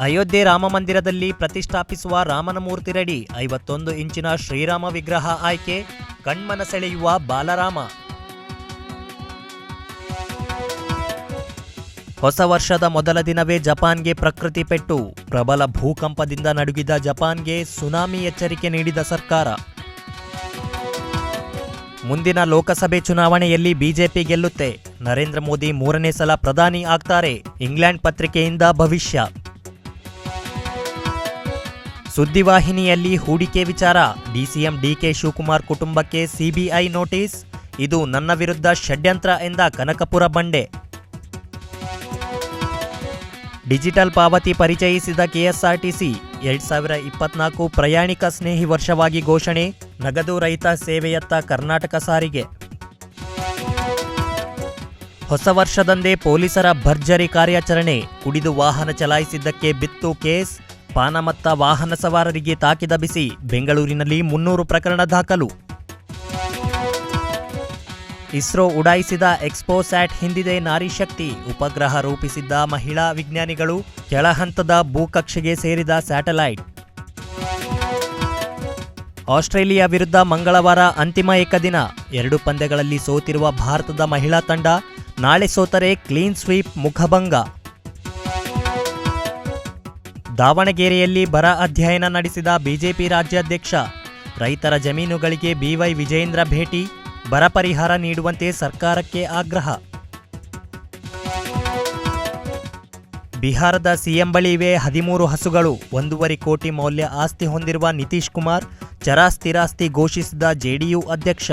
ಅಯೋಧ್ಯೆ ರಾಮ ಮಂದಿರದಲ್ಲಿ ಪ್ರತಿಷ್ಠಾಪಿಸುವ ರಾಮನ ಮೂರ್ತಿ ರೆಡಿ. ಐವತ್ತೊಂದು ಇಂಚಿನ ಶ್ರೀರಾಮ ವಿಗ್ರಹ ಆಯ್ಕೆ. ಕಣ್ಮನ ಸೆಳೆಯುವ ಬಾಲರಾಮ. ಹೊಸ ವರ್ಷದ ಮೊದಲ ದಿನವೇ ಜಪಾನ್ಗೆ ಪ್ರಕೃತಿ ಪೆಟ್ಟು. ಪ್ರಬಲ ಭೂಕಂಪದಿಂದ ನಡುಗಿದ ಜಪಾನ್ಗೆ ಸುನಾಮಿ ಎಚ್ಚರಿಕೆ ನೀಡಿದ ಸರ್ಕಾರ. ಮುಂದಿನ ಲೋಕಸಭೆ ಚುನಾವಣೆಯಲ್ಲಿ ಬಿಜೆಪಿ ಗೆಲ್ಲುತ್ತೆ. ನರೇಂದ್ರ ಮೋದಿ ಮೂರನೇ ಸಲ ಪ್ರಧಾನಿ ಆಗ್ತಾರೆ. ಇಂಗ್ಲೆಂಡ್ ಪತ್ರಿಕೆಯಿಂದ ಭವಿಷ್ಯ. ಸುದ್ದಿವಾಹಿನಿಯಲ್ಲಿ ಹೂಡಿಕೆ ವಿಚಾರ. ಡಿಸಿಎಂ ಡಿಕೆ ಶಿವಕುಮಾರ್ ಕುಟುಂಬಕ್ಕೆ ಸಿಬಿಐ ನೋಟಿಸ್. ಇದು ನನ್ನ ವಿರುದ್ಧ ಷಡ್ಯಂತ್ರ ಎಂದ ಕನಕಪುರ ಬಂಡೆ. ಡಿಜಿಟಲ್ ಪಾವತಿ ಪರಿಚಯಿಸಿದ ಕೆಎಸ್ಆರ್ಟಿಸಿ. ಎರಡ್ ಸಾವಿರ ಇಪ್ಪತ್ನಾಲ್ಕು ಪ್ರಯಾಣಿಕ ಸ್ನೇಹಿ ವರ್ಷವಾಗಿ ಘೋಷಣೆ, ನಗದು ರಹಿತ ಸೇವೆಯತ್ತ ಕರ್ನಾಟಕ ಸಾರಿಗೆ. ಹೊಸ ವರ್ಷದಂದೇ ಪೊಲೀಸರ ಭರ್ಜರಿ ಕಾರ್ಯಾಚರಣೆ, ಕುಡಿದು ವಾಹನ ಚಲಾಯಿಸಿದ್ದಕ್ಕೆ ಬಿತ್ತು ಕೇಸ್. ಪಾನಮತ್ತ ವಾಹನ ಸವಾರರಿಗೆ ತಾಕಿದ ಬಿಸಿ ಬೆಂಗಳೂರಿನಲ್ಲಿ ಮುನ್ನೂರು ಪ್ರಕರಣ ದಾಖಲು. ಇಸ್ರೋ ಉಡಾಯಿಸಿದ ಎಕ್ಸ್ಪೋಸ್ಯಾಟ್ ಹಿಂದಿದೆ ನಾರಿ ಶಕ್ತಿ. ಉಪಗ್ರಹ ರೂಪಿಸಿದ್ದ ಮಹಿಳಾ ವಿಜ್ಞಾನಿಗಳು ಕೆಳಹಂತದ ಭೂಕಕ್ಷೆಗೆ ಸೇರಿದ ಸ್ಯಾಟಲೈಟ್. ಆಸ್ಟ್ರೇಲಿಯಾ ವಿರುದ್ಧ ಮಂಗಳವಾರ ಅಂತಿಮ ಏಕದಿನ. ಎರಡು ಪಂದ್ಯಗಳಲ್ಲಿ ಸೋತಿರುವ ಭಾರತದ ಮಹಿಳಾ ತಂಡ ನಾಳೆ ಸೋತರೆ ಕ್ಲೀನ್ ಸ್ವೀಪ್ ಮುಖಭಂಗ. ದಾವಣಗೆರೆಯಲ್ಲಿ ಬರ ಅಧ್ಯಯನ ನಡೆಸಿದ ಬಿಜೆಪಿ ರಾಜ್ಯಾಧ್ಯಕ್ಷ, ರೈತರ ಜಮೀನುಗಳಿಗೆ ಬಿವೈ ವಿಜಯೇಂದ್ರ ಭೇಟಿ, ಬರ ಪರಿಹಾರ ನೀಡುವಂತೆ ಸರ್ಕಾರಕ್ಕೆ ಆಗ್ರಹ. ಬಿಹಾರದ ಸಿಎಂ ಬಳಿ ಇವೆ ಹದಿಮೂರು ಹಸುಗಳು, ಒಂದೂವರೆ ಕೋಟಿ ಮೌಲ್ಯ ಆಸ್ತಿ ಹೊಂದಿರುವ ನಿತೀಶ್ ಕುಮಾರ್, ಚರಾಸ್ತಿರಾಸ್ತಿ ಘೋಷಿಸಿದ ಜೆಡಿಯು ಅಧ್ಯಕ್ಷ.